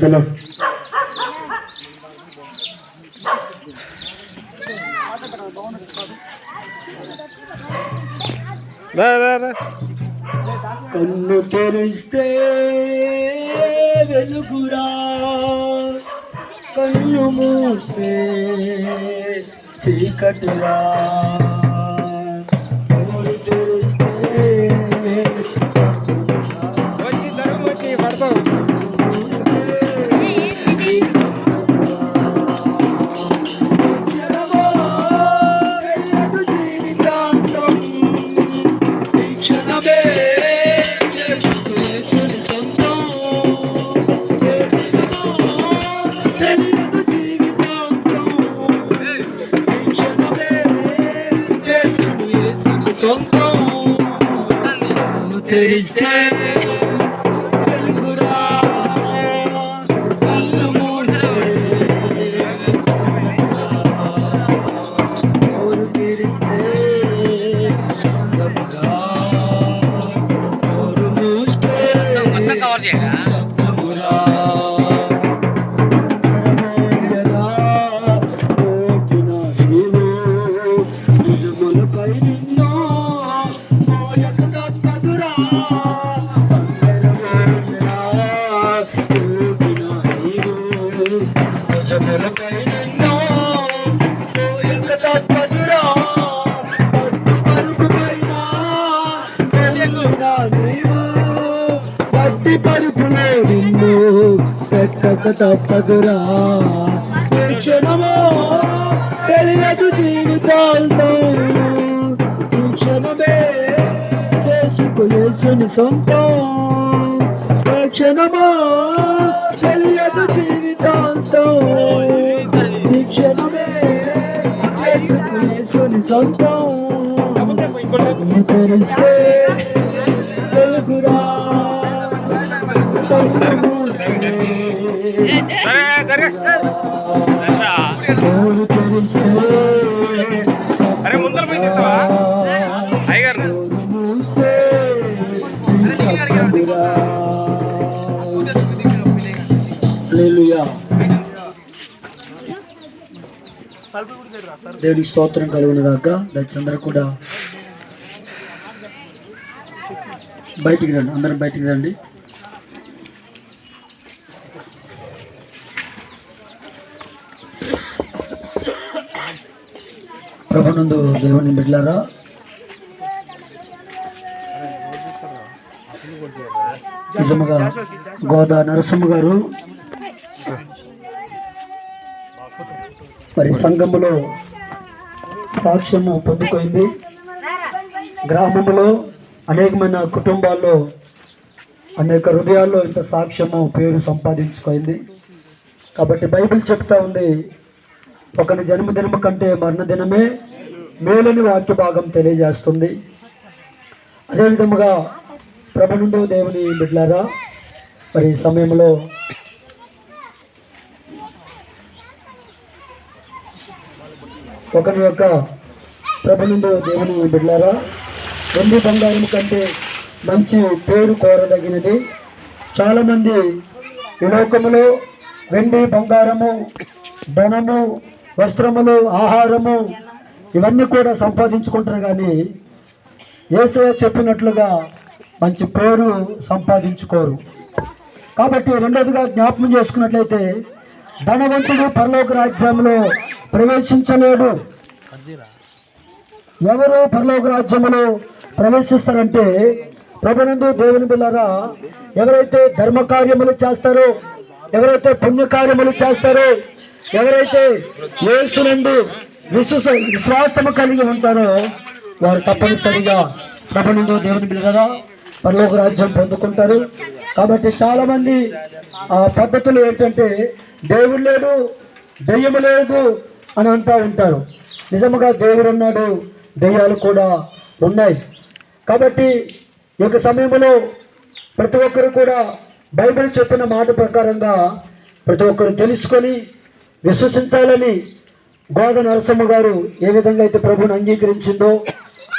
వెళ్తున్నాం కన్ను తెరిస్తే వెలుగురా. కన్ను మూస్తే చీకటిరా. తెరిస్తే వెలుగురా పెట్టక తప్పదురా క్షణమో తెలియదు జీవితాంతో. ఈ క్షణమే చేసుకునేసుని సొంతం. క్షణమో తెలియదు జీవితాంతో. క్షణమే చేసుకునేసుని సొంతం. కన్ను అరే ముందర పోయి అయ్యగారు దేవుడి స్తోత్రం కలుగును గాక. దయచేసి అందరూ కూడా బయటికి రండి. అందరం బయటికి రండి. ప్రభునందు దేవుని బిడ్డలారా. నిజముగా గోదా నరసింహ గారు మరి సంఘములో సాక్ష్యము పొందుకుంది గ్రామంలో అనేకమైన కుటుంబాల్లో అనేక హృదయాల్లో ఇంత సాక్ష్యము పేరు సంపాదించుకుంది కాబట్టి బైబిల్ చెప్తా ఉంది ఒకని జన్మదినం కంటే మరణదినమే మేలని వాక్య భాగం తెలియజేస్తుంది. అదేవిధముగా ప్రభునుండో దేవుని బిడ్లారా మరి సమయంలో ఒకరి యొక్క ప్రభునుండో దేవుని బిడ్లారా వెండి బంగారం కంటే మంచి పేరు కోరదగినది. చాలామంది ఈ లోకములో వెండి బంగారము ధనము వస్త్రములు ఆహారము ఇవన్నీ కూడా సంపాదించుకుంటారు కానీ యేసు చెప్పినట్లుగా మంచి పేరు సంపాదించుకోరు. కాబట్టి రెండోదిగా జ్ఞాపకం చేసుకున్నట్లయితే ధనవంతుడు పరలోక రాజ్యంలో ప్రవేశించలేడు. ఎవరు పరలోక రాజ్యంలో ప్రవేశిస్తారంటే ప్రభునందు దేవుని బిళ్ళారా ఎవరైతే ధర్మ కార్యములు చేస్తారో ఎవరైతే పుణ్యకార్యములు చేస్తారో ఎవరైతే యేసునందు విశ్వాస విశ్వాసము కలిగి ఉంటారో వారు తప్పనిసరిగా ప్రపంచంలో దేవుని బిళ్ళారా పరలోక రాజ్యం పొందుకుంటారు. కాబట్టి చాలా మంది ఆ పద్ధతులు ఏంటంటే దేవుడు లేడు దెయ్యము లేదు అని అంటూ ఉంటారు. నిజముగా దేవుడు ఉన్నాడు దెయ్యాలు కూడా ఉన్నాయి. కాబట్టి ఈ యొక్క సమయంలో ప్రతి ఒక్కరు కూడా బైబిల్ చెప్పిన మాట ప్రకారంగా ప్రతి ఒక్కరు తెలుసుకొని విశ్వసించాలని గోద నరసమ్మ గారు ఏ విధంగా అయితే ప్రభుని అంగీకరించిందో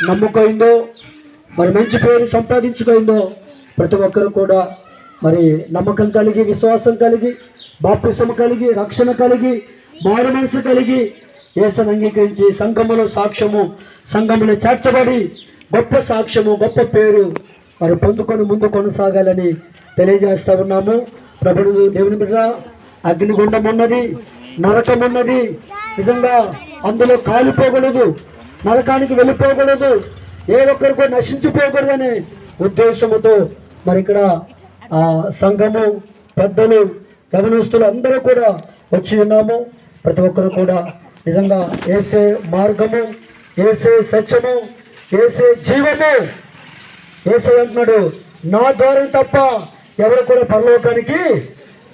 నమ్ముకైందో మరి మంచి పేరు సంపాదించుకైందో ప్రతి ఒక్కరు కూడా మరి నమ్మకం కలిగి విశ్వాసం కలిగి బాప్తిసం కలిగి రక్షణ కలిగి మారు మనసు కలిగి ఏసను అంగీకరించి సంఘములో సాక్ష్యము సంఘములో చేర్చబడి గొప్ప సాక్ష్యము గొప్ప పేరు మరి పొందుకొని ముందు కొనసాగాలని తెలియజేస్తా ఉన్నాము. ప్రభుడు దేవుని బిడ్డ అగ్నిగుండం ఉన్నది నరకం ఉన్నది. నిజంగా అందులో కాలిపోకూడదు నరకానికి వెళ్ళిపోకూడదు ఏ ఒక్కరికో నశించిపోకూడదనే ఉద్దేశముతో మరి ఇక్కడ ఆ సంఘము పెద్దలు యవనస్తులు అందరూ కూడా వచ్చి ఉన్నాము. ప్రతి ఒక్కరు కూడా నిజంగా ఏసే మార్గము ఏసే సత్యము ఏసే జీవము. ఏసే అంటున్నాడు నా ద్వారా తప్ప ఎవరు కూడా పరలోకానికి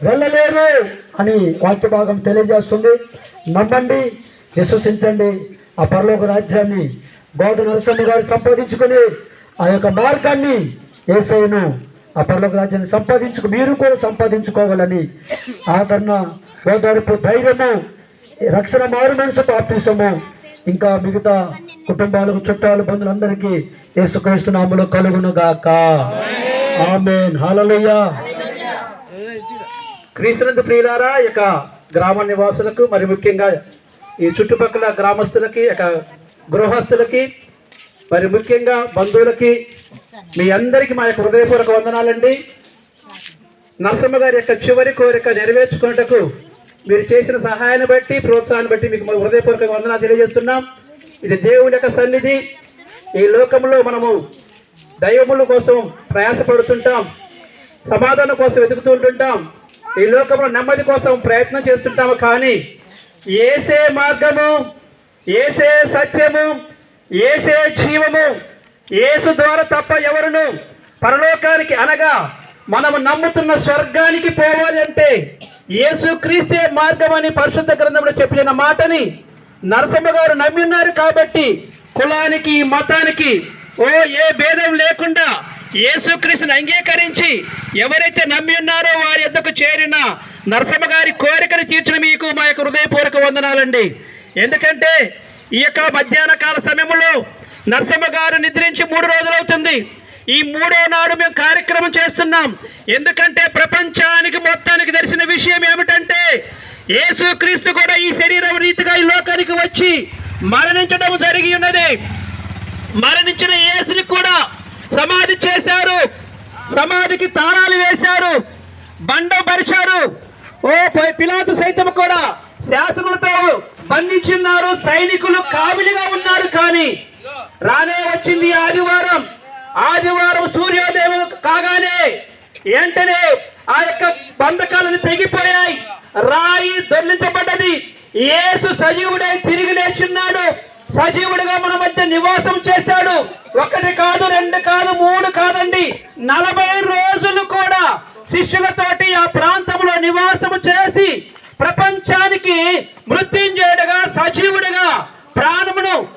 వెళ్ళలేరు అని వాక్య భాగం తెలియజేస్తుంది. నమ్మండి విశ్వసించండి. ఆ పరలోక రాజ్యాన్ని బౌద్ధ నరసింహ గారు సంపాదించుకుని ఆ యొక్క మార్గాన్ని ఏసైను ఆ పరలోక రాజ్యాన్ని సంపాదించుకు మీరు కూడా సంపాదించుకోవాలని ఆదరణ ఓదార్పు ధైర్యము రక్షణ మారు మనసు ప్రాప్తిస్తాము ఇంకా మిగతా కుటుంబాలకు చుట్టాలు బంధువులందరికీ యేసుక్రీస్తు నామలో కలుగును గాక ఆమెన్. హల్లెలూయా. క్రీస్తునందు ప్రియులారా యొక్క గ్రామ నివాసులకు మరి ముఖ్యంగా ఈ చుట్టుపక్కల గ్రామస్తులకి యొక్క గృహస్థులకి మరి ముఖ్యంగా బంధువులకి మీ అందరికీ మా యొక్క హృదయపూర్వక వందనాలండి. నరసింహ గారి యొక్క చివరి కోరిక నెరవేర్చుకున్నటకు మీరు చేసిన సహాయాన్ని బట్టి ప్రోత్సాహాన్ని బట్టి మీకు మా హృదయపూర్వక వందనాలు తెలియజేస్తున్నాం. ఇది దేవుని యొక్క సన్నిధి. ఈ లోకంలో మనము దైవముల కోసం ప్రయాసపడుతుంటాం. సమాధానం కోసం వెతుకుతూ ఉంటుంటాం. ఈ లోకంలో నెమ్మది కోసం ప్రయత్నం చేస్తుంటాము కానీ ఏసే మార్గము ఏసే సత్యము ఏసే జీవము ఏసు ద్వారా తప్ప ఎవరును పరలోకానికి అనగా మనము నమ్ముతున్న స్వర్గానికి పోవాలి అంటే యేసు క్రీస్తే మార్గం అని పరిశుద్ధ గ్రంథంలో చెప్పిన మాటని నరసింహ గారు నమ్మిన్నారు కాబట్టి కులానికి మతానికి ఓ ఏ భేదం లేకుండా యేసుక్రీస్తుని అంగీకరించి ఎవరైతే నమ్మి ఉన్నారో వారి ఎద్దకు చేరిన నరసమ్మ గారి కోరికను తీర్చిన మీకు మా యొక్క హృదయపూర్వక వందనాలండి. ఎందుకంటే ఈ యొక్క మధ్యాహ్న కాల సమయంలో నరసమ్మ గారు నిద్రించి మూడు రోజులు అవుతుంది ఈ మూడో నాడు మేము కార్యక్రమం చేస్తున్నాం. ఎందుకంటే ప్రపంచానికి మొత్తానికి తెలిసిన విషయం ఏమిటంటే యేసుక్రీస్తు కూడా ఈ శరీరం రీతిగా ఈ లోకానికి వచ్చి మరణించడం జరిగి ఉన్నది. మరణించిన యేసుని కూడా సమాధి చేశారు. సమాధికి తాళాలు వేశారు. బండపరిచారు ఓ పి- పిలాతు సైతం కూడా శాసనులతో బంధించున్నారు. సైనికులు కావిలిగా ఉన్నారు కానీ రానే వచ్చింది ఆదివారం. ఆదివారం సూర్యోదయం కాగానే వెంటనే ఆ యొక్క బంధకాలను తెగిపోయాయి. రాయి దొర్లించబడ్డది. ఏసు సజీవుడై తిరిగి లేచున్నాడు. సజీవుడిగా మన మధ్య నివాసం చేశాడు. ఒకటి కాదు రెండు కాదు మూడు కాదండి. నలభై రోజులు కూడా శిష్యులతోటి ఆ ప్రాంతంలో నివాసం చేసి ప్రపంచానికి మృత్యుంజయుడుగా సజీవుడిగా ప్రాణమును